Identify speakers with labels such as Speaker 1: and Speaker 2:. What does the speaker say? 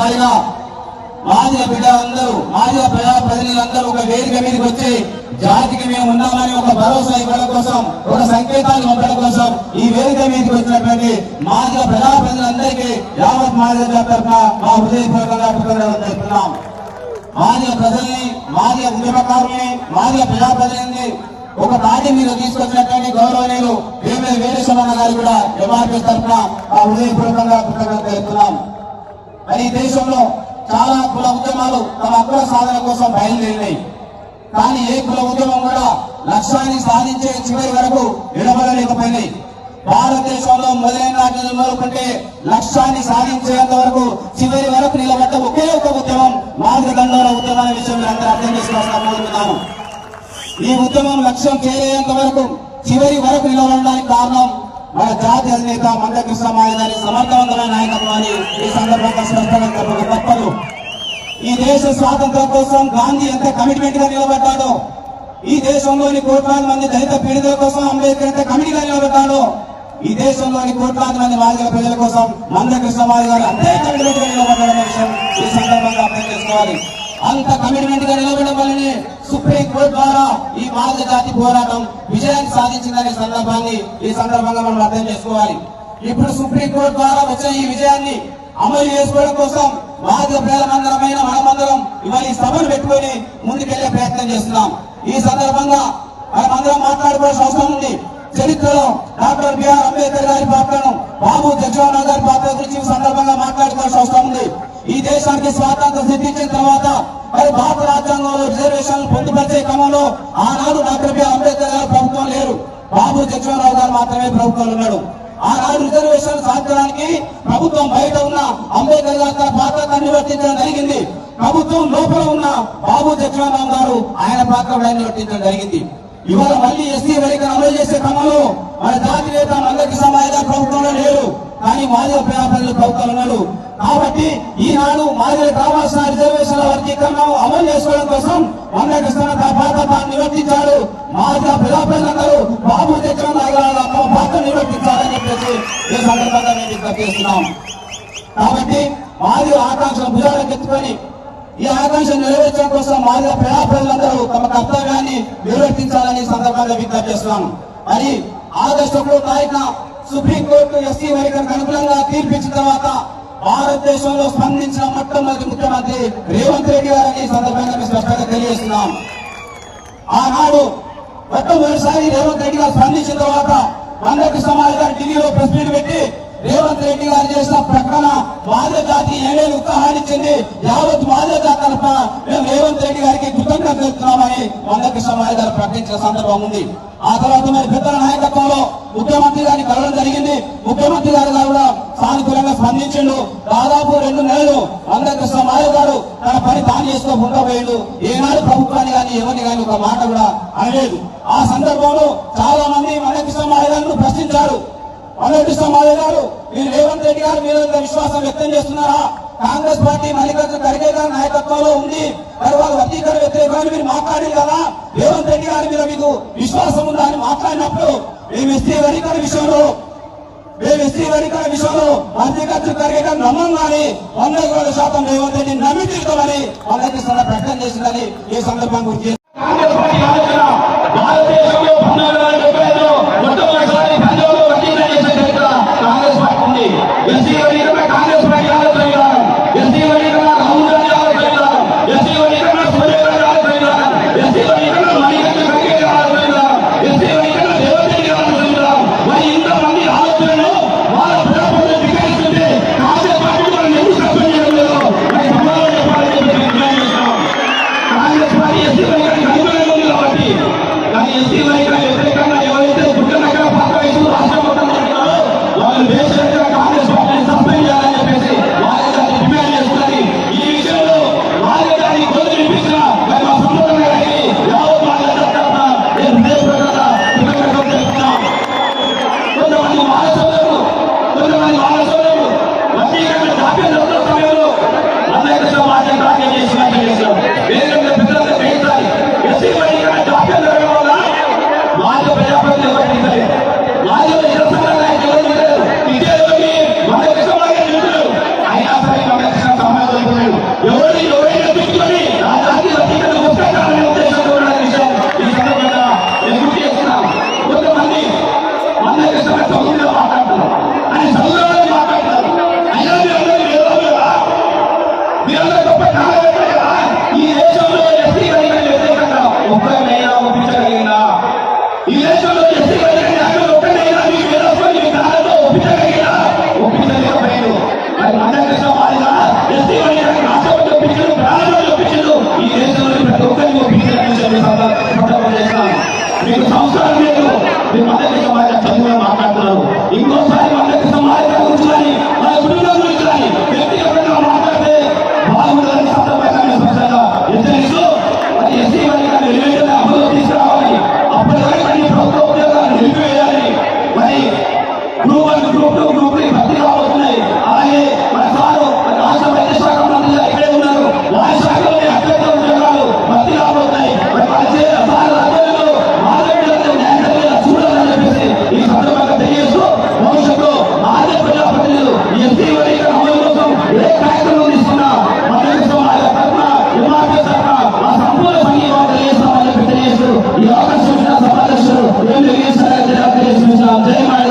Speaker 1: వేదికగా మాదిగ బిడ్డలందరూ మాదిగ ప్రజా ప్రతినిధులందరూ ఒక వేదిక మీదకి వచ్చి జాతికి మేము ఉన్నామని ఒక భరోసా ఇవ్వడం కోసం ఒక సంకేతాన్ని పంపడం కోసం ఈ వేదిక మీదకి వచ్చినటువంటి మాదిగ ప్రజా ప్రజలందరికీ యావత్ మాదిగ తరఫున మా హృదయపూర్వకంగా కృతజ్ఞతలు తెలుపుతున్నాం. మాదిగ ప్రజల్ని మాదిగ ఉద్యమకారుల్ని మాదిగ ప్రజా ప్రజల్ని ఒక తాటి మీద తీసుకొచ్చినటువంటి గౌరవనీయులు వేమే వీరేశ్వరన్న గారు కూడా ఎంఆర్పీ తరఫున ఆ హృదయపూర్వకంగా కృతజ్ఞతలు తెలుపుతున్నాం. మరి ఈ దేశంలో చాలా కుల ఉద్యమాలు తమ హక్కుల సాధన కోసం బయలుదేరినాయి. కానీ ఏ కుల ఉద్యమం కూడా లక్ష్యాన్ని సాధించే చివరి వరకు నిలబడలేకపోయినాయి. భారతదేశంలో మొదలైన నాటి మొదలుకుంటే లక్ష్యాన్ని సాధించేంత వరకు చివరి వరకు నిలబడ్డ ఒకే ఒక ఉద్యమం మార్గదండోల ఉద్యమం అనే విషయం మీరందరూ అందరూ అర్థం చేసుకోవాల్సిన కోరుతున్నాను ఈ ఉద్యమం లక్ష్యం చేరేంత వరకు చివరి వరకు నిలబడడానికి కారణం మన జాతి అధినేత మందకృష్ణ మాయదారి సమర్థవంతమైన నాయకత్వాన్ని ఈ సందర్భంగా స్పష్టంగా చెప్పక తప్పదు. ఈ దేశ స్వాతంత్రం కోసం గాంధీ ఎంత కమిట్మెంట్గా నిలబడ్డాడో ఈ దేశంలోని కోట్లాది మంది దళిత పీడితుల కోసం అంబేద్కర్ ఎంత కమిటీగా నిలబడ్డాడో ఈ దేశంలోని కోట్లాది మంది మాదిగల ప్రజల కోసం మందకృష్ణ మాది గారు అంతే కమిట్మెంట్గా నిలబడ్డాడనే విషయం ఈ సందర్భంగా అర్థం చేసుకోవాలి. అంత కమిట్మెంట్గా నిలబడడం వల్లనే సుప్రీం కోర్టు ద్వారా ఈ మాదిరి జాతి పోరాటం విజయాన్ని సాధించిందనే సందర్భాన్ని ఈ సందర్భంగా మనం అర్థం చేసుకోవాలి. ఇప్పుడు సుప్రీం కోర్టు ద్వారా వచ్చే ఈ విజయాన్ని అమలు చేసుకోవడం కోసం మాదిరి ప్రజలమందరమైన మనమందరం ఇవాళ ఈ సభను పెట్టుకొని ముందుకెళ్ళే ప్రయత్నం చేస్తున్నాం. ఈ సందర్భంగా మనమందరం మాట్లాడుకోవాల్సిన అవసరం ఉంది. చరిత్రలో డాక్టర్ బిఆర్ అంబేద్కర్ గారి పాత్రను బాబు జగ్జీవన్ గారి పాత్ర గురించి సందర్భంగా మాట్లాడుకోవాల్సిన అవసరం ఉంది. ఈ దేశానికి స్వాతంత్రం సిద్ధించిన తర్వాత మరి భారత రాజ్యాంగంలో రిజర్వేషన్ పొందుపరిచే క్రమంలో ఆనాడు డాక్టర్ బిఆర్ అంబేద్కర్ గారు ప్రభుత్వం లేరు. బాబు జగ్జీవన్ గారు మాత్రమే ప్రభుత్వంలో ఉన్నాడు ఆనాడు రిజర్వేషన్ సాధించడానికి ప్రభుత్వం బయట ఉన్న అంబేద్కర్ గారు తన పాత్ర నిర్వర్తించడం జరిగింది. ప్రభుత్వం లోపల ఉన్న బాబు జగ్జీవన్ గారు ఆయన పాత్ర నిర్వర్తించడం జరిగింది. ఇవాళ మళ్ళీ ఎస్సీ వర్గీకరణ అమలు చేసే క్రమంలో మన జాతి నేత అందరికి సమాజ ప్రభుత్వంలో లేరు. కానీ మాజీ ప్రజలు ప్రభుత్వాలు ఉన్నారు. కాబట్టి ఈనాడు మాదిరి కావాల్సిన రిజర్వేషన్ల వర్గీకరణ అమలు చేసుకోవడం కోసం అందరికి తన పాత్ర తాను నిర్వర్తించాడు మాదిరి ప్రజా బాబు తెచ్చిన తమ పాత్ర నిర్వర్తించాలని చెప్పేసి ఈ సందర్భంగా మేము విజ్ఞప్తి చేస్తున్నాం. కాబట్టి మాది ఆకాంక్ష భుజాలను ఎత్తుకొని ఈ ఆకాంక్ష నెరవేర్చడం కోసం మాదిరి ప్రజా తమ కర్తవ్యాన్ని నిర్వర్తించాలని సందర్భంగా విజ్ఞప్తి చేస్తున్నాం. మరి ఆగస్టు ఒకటో తారీఖున సుప్రీంకోర్టు ఎస్సీ వర్గానికి అనుకూలంగా తీర్పిచ్చిన తర్వాత భారతదేశంలో స్పందించిన మొట్టమొదటి ముఖ్యమంత్రి రేవంత్ రెడ్డి గారని సందర్భంగా మేము స్పష్టంగా తెలియజేస్తున్నాం. ఆనాడు మొట్టమొదటిసారి రేవంత్ రెడ్డి గారు స్పందించిన తర్వాత వందకి సమాజ్ గారు ఢిల్లీలో ప్రెస్ మీట్ పెట్టి రేవంత్ రెడ్డి గారు చేసిన ప్రకటన మాదిగ జాతి ఏడేళ్ళు ఉత్సాహాన్నిచ్చింది యావత్ మాదిగ జాతి తరఫున మేము రేవంత్ రెడ్డి గారికి కృతజ్ఞత తెలుపుతున్నామని మందకి సమాజ్ గారు ప్రకటించిన సందర్భం ఉంది. ఆ తర్వాత మరి పెద్దల నాయకత్వంలో ముఖ్యమంత్రి గారిని కలవడం జరిగింది. ముఖ్యమంత్రి గారు కూడా సానుకూలంగా స్పందించిండు. దాదాపు రెండు నెలలు అందకృష్ణ మాధవ్ గారు తన పని తాను చేస్తూ ఉండబోయాడు. ఏనాడు ప్రభుత్వాన్ని కానీ ఎవరిని కానీ ఒక మాట కూడా అనలేదు. ఆ సందర్భంలో చాలా మంది మనకృష్ణ మాధవ్ గారిని ప్రశ్నించారు. మందకృష్ణ మాధవ్ గారు మీరు రేవంత్ రెడ్డి గారు మీద విశ్వాసం వ్యక్తం చేస్తున్నారా? కాంగ్రెస్ పార్టీ మల్లికార్జున ఖర్గే గారి నాయకత్వంలో ఉంది తర్వాత వాళ్ళు వర్గీకరణ మీరు మాట్లాడింది కదా? రేవంత్ రెడ్డి గారి మీద మీకు విశ్వాసం ఉందా అని మాట్లాడినప్పుడు మేము ఎస్టీ వర్గీకరణ విషయంలో మేము ఎస్సీ వర్గీకరణ విషయంలో మల్లికార్జున ఖర్గే గారు నమ్మం కానీ వంద ఏడు శాతం రేవంత్ రెడ్డి నమ్మి తీరుతామని మల్లికృష్ణ ప్రకటన చేసిందని ఈ
Speaker 2: సందర్భం గురించి భారతదేశంలో మొట్టమొదటిసారి చరిత్ర కాంగ్రెస్ పార్టీ ఉంది. ఎవరి ఎవరైనా పెట్టుకొని రాజాకి లక్ష్మీకరణ వస్తారనే ఉద్దేశంతో ఉన్న విషయం ఈ దేశంలో ఎస్టీ రైతులు వ్యతిరేకంగా ఒక్కరే రాష్ట్రం లేదు. మీరు మాదిరిగా మాట చదివే మాట Jai Mata